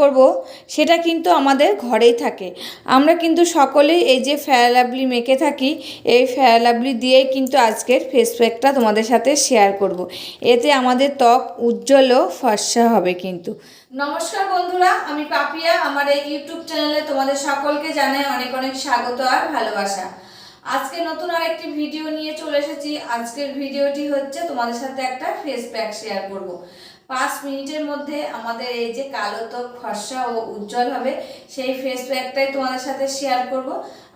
করব, সেটা কিন্তু আমাদের ঘরেই থাকে। আমরা কিন্তু সকলেই এই যে ফেয়ারলাভলি মেখে থাকি, এই ফেয়ারলাভলি দিয়েই কিন্তু আজকের ফেস প্যাকটা তোমাদের সাথে শেয়ার করব। এতে আমাদের ত্বক উজ্জ্বল ও ফর্সা হবে কিন্তু। নমস্কার বন্ধুরা, আমি পাপিয়া, আমার এই ইউটিউব চ্যানেলে তোমাদের সকলকে জানাই অনেক অনেক স্বাগত আর ভালোবাসা। আজকে নতুন আরেকটি ভিডিও নিয়ে চলে এসেছি। আজকের ভিডিওটি হচ্ছে তোমাদের সাথে একটা ফেস প্যাক শেয়ার করব। পাঁচ মিনিটের মধ্যে আমাদের এই যে কালো ত্বক ফর্সা ও উজ্জ্বল হবে, সেই ফেস প্যাকটাই তোমাদের সাথে শেয়ার করব।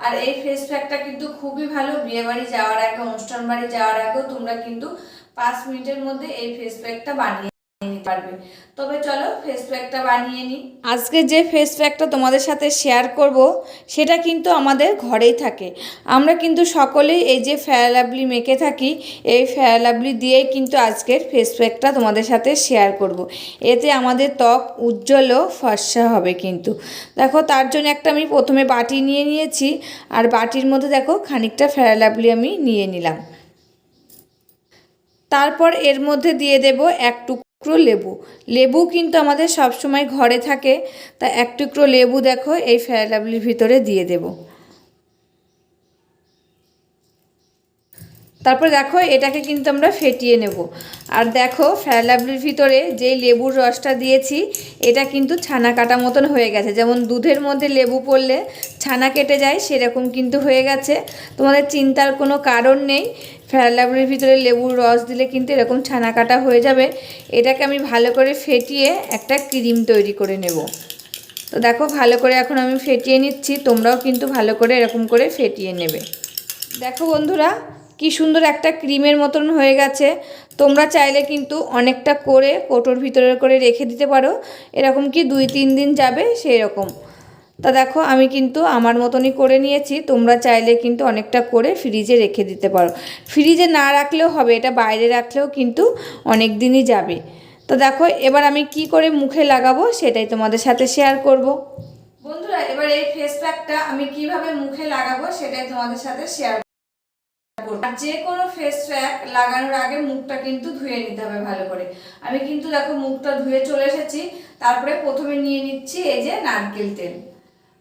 আর এই ফেস প্যাকটা কিন্তু খুবই ভালো, বিয়েবাড়ি যাওয়ার আগে, অনুষ্ঠান বাড়ি যাওয়ার আগেও তোমরা কিন্তু পাঁচ মিনিটের মধ্যে এই ফেস প্যাকটা বানিয়ে তবে চলো ফেস প্যাকটা বানিয়ে নিই। আজকে যে ফেস প্যাকটা তোমাদের সাথে শেয়ার করব, সেটা কিন্তু আমাদের ঘরেই থাকে। আমরা কিন্তু সকলেই এই যে ফেয়ারলাভলি মেখে থাকি, এই ফেয়ারলাভলি দিয়েই কিন্তু আজকের ফেস প্যাকটা তোমাদের সাথে শেয়ার করব। এতে আমাদের ত্বক উজ্জ্বল ও ফর্সা হবে কিন্তু। দেখো, তার জন্য একটা আমি প্রথমে বাটি নিয়ে নিয়েছি, আর বাটির মধ্যে দেখো খানিকটা ফেয়ারলাভলি আমি নিয়ে নিলাম। তারপর এর মধ্যে দিয়ে দেব এক টুকরো লেবু। লেবু কিন্তু আমাদের সবসময় ঘরে থাকে। তা এক টুকরো লেবু দেখো, এই ফেয়ারলাভলির ভিতরে দিয়ে দেব। তারপর দেখো, এটাকে কিন্তু আমরা ফেটিয়ে নেব। আর দেখো ফেয়ারলাভলির ভিতরে যেই লেবুর রসটা দিয়েছি, এটা কিন্তু ছানা কাটা মতন হয়ে গেছে। যেমন দুধের মধ্যে লেবু পড়লে ছানা কেটে যায়, সেরকম কিন্তু হয়ে গেছে। তোমাদের চিন্তার কোনো কারণ নেই। ফেয়ারলাভলির ভিতরে লেবুর রস দিলে কিন্তু এরকম ছানা কাটা হয়ে যাবে। এটাকে আমি ভালো করে ফেটিয়ে একটা ক্রিম তৈরি করে নেব। তো দেখো, ভালো করে এখন আমি ফেটিয়ে নিচ্ছি। তোমরাও কিন্তু ভালো করে এরকম করে ফেটিয়ে নেবে। দেখো বন্ধুরা কি সুন্দর একটা ক্রিমের মতন হয়ে গেছে। তোমরা চাইলে কিন্তু অনেকটা করে কোটোর ভিতরে করে রেখে দিতে পারো। এরকম কি দুই তিন দিন যাবে? সেই রকম তা দেখো, আমি কিন্তু আমার মতনই করে নিয়েছি। তোমরা চাইলে কিন্তু অনেকটা করে ফ্রিজে রেখে দিতে পারো। ফ্রিজে না রাখলেও হবে, এটা বাইরে রাখলেও কিন্তু অনেক দিনই যাবে। তো দেখো, এবার আমি কি করে মুখে লাগাবো সেটাই তোমাদের সাথে শেয়ার করব। বন্ধুরা, এবার এই ফেস প্যাকটা আমি কীভাবে মুখে লাগাবো সেটাই তোমাদের সাথে শেয়ার যে কোনো ফেস প্যাক লাগানোর আগে মুখটা কিন্তু ধুয়ে নিতে হবে ভালো করে। আমি কিন্তু দেখো মুখটা ধুয়ে চলে এসেছি তারপরে প্রথমে নিয়ে নিচ্ছি এই যে নারকেল তেল।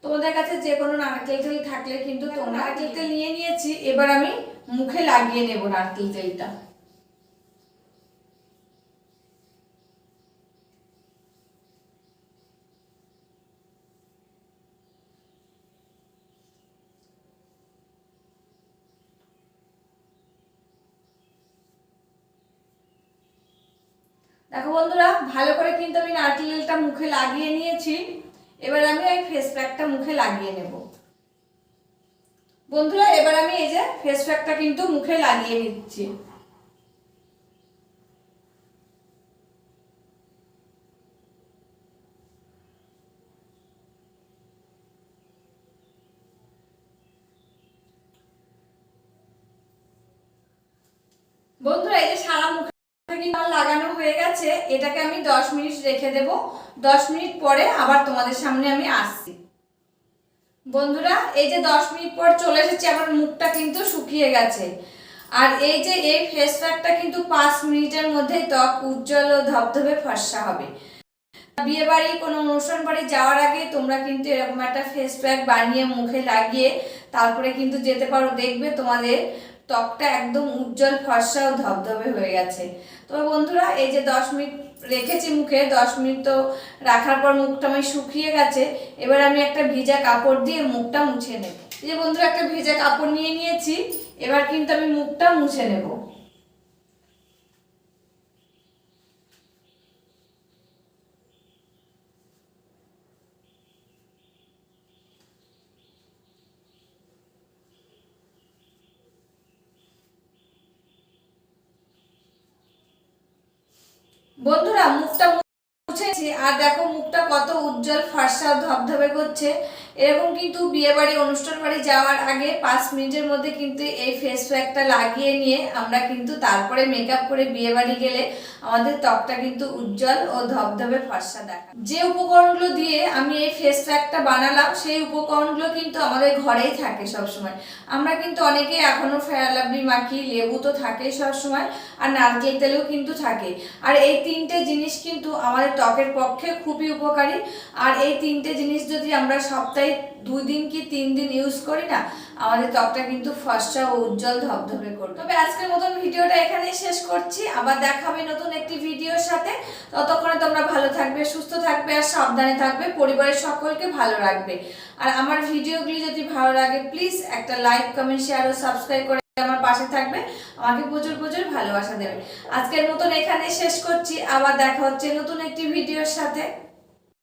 তোমাদের কাছে যে কোনো নারকেল তেল থাকলে কিন্তু তোমরা নারকেল তেল নিয়ে নিয়েছি এবার আমি মুখে লাগিয়ে নেব নারকেল তেলটা। দেখো বন্ধুরা, ভালো করে কিন্তু আমি নারকেলটা মুখে লাগিয়ে নিয়েছি। এবার আমি এই ফেস প্যাকটা মুখে লাগিয়ে নেব। বন্ধুরা, এবার আমি এই যে ফেস প্যাকটা কিন্তু মুখে লাগিয়ে নিচ্ছি বন্ধুরা এই যে সারা মুখে কিন্তু আমার লাগানো হয়ে গেছে, এটাকে আমি দশ মিনিট রেখে দেব। দশ মিনিট পরে আবার তোমাদের সামনে আমি আসছি। বন্ধুরা, এই যে দশ মিনিট পর চলে এসেছি, আমার মুখটা কিন্তু শুকিয়ে গেছে। আর এই যে এই ফেস প্যাকটা কিন্তু পাঁচ মিনিটের মধ্যে ত্বক উজ্জ্বল ও ধবধবে ফর্সা হবে। বিয়ে বাড়ি কোনো অনুষ্ঠান বাড়ি যাওয়ার আগে তোমরা কিন্তু এরকম একটা ফেস প্যাক বানিয়ে মুখে লাগিয়ে তারপরে কিন্তু যেতে পারো, দেখবে তোমাদের ত্বকটা একদম উজ্জ্বল, ফর্সা ও ধবধবে হয়ে গেছে। তবে বন্ধুরা, এই যে দশ মিনিট রেখেছি মুখে, দশ মিনিট তো রাখার পর মুখটা আমি শুকিয়ে গেছে, এবার আমি একটা ভিজা কাপড় দিয়ে মুখটা মুছে নেব। এই যে বন্ধুরা, একটা ভিজা কাপড় নিয়ে নিয়েছি, এবার কিন্তু আমি মুখটা মুছে নেব। বন্ধুরা মুখটা মুছেছি আর দেখো মুখটা কত উজ্জ্বল ফার্সা ধবধবে করছে। এরকম কিন্তু বিয়ে বাড়ি অনুষ্ঠান বাড়ি যাওয়ার আগে পাঁচ মিনিটের মধ্যে কিন্তু এই ফেস প্যাকটা লাগিয়ে নিয়ে আমরা কিন্তু তারপরে মেকআপ করে বিয়ে বাড়ি গেলে আমাদের ত্বকটা কিন্তু উজ্জ্বল ও ধবধবে ফর্সা দেখা যে উপকরণগুলো দিয়ে আমি এই ফেস প্যাকটা বানালাম, সেই উপকরণগুলো কিন্তু আমাদের ঘরেই থাকে সবসময়। আমরা কিন্তু অনেকেই এখনও ফেয়ার লাভলি মাখি, লেবু তো থাকেই সবসময়, আর নারকেল তেলও কিন্তু থাকে। আর এই তিনটে জিনিস কিন্তু আমাদের ত্বকের পক্ষে খুবই উপকারী। আর এই তিনটে জিনিস যদি আমরা সপ্তাহে দুই দিন কি তিন দিন ইউজ করি না? আমাদের ত্বকটা কিন্তু ফর্সা ও উজ্জ্বল ধবধবে করবে। তবে আজকের মতন ভিডিওটা এখানেই শেষ করছি। আবার দেখা হবে নতুন একটি ভিডিওর সাথে। ততক্ষণে তোমরা ভালো থাকবে, সুস্থ থাকবে আর সাবধানে থাকবে। পরিবারের সকলকে ভালো রাখবে। আর আমার ভিডিওগুলি যদি ভালো লাগে প্লিজ একটা লাইক কমেন্ট শেয়ার ও সাবস্ক্রাইব করে আমার পাশে থাকবে। আমাকে প্রচুর প্রচুর ভালোবাসা দেবে। আজকের মতন এখানে শেষ করছি। আবার দেখা হচ্ছে নতুন একটি ভিডিওর সাথে।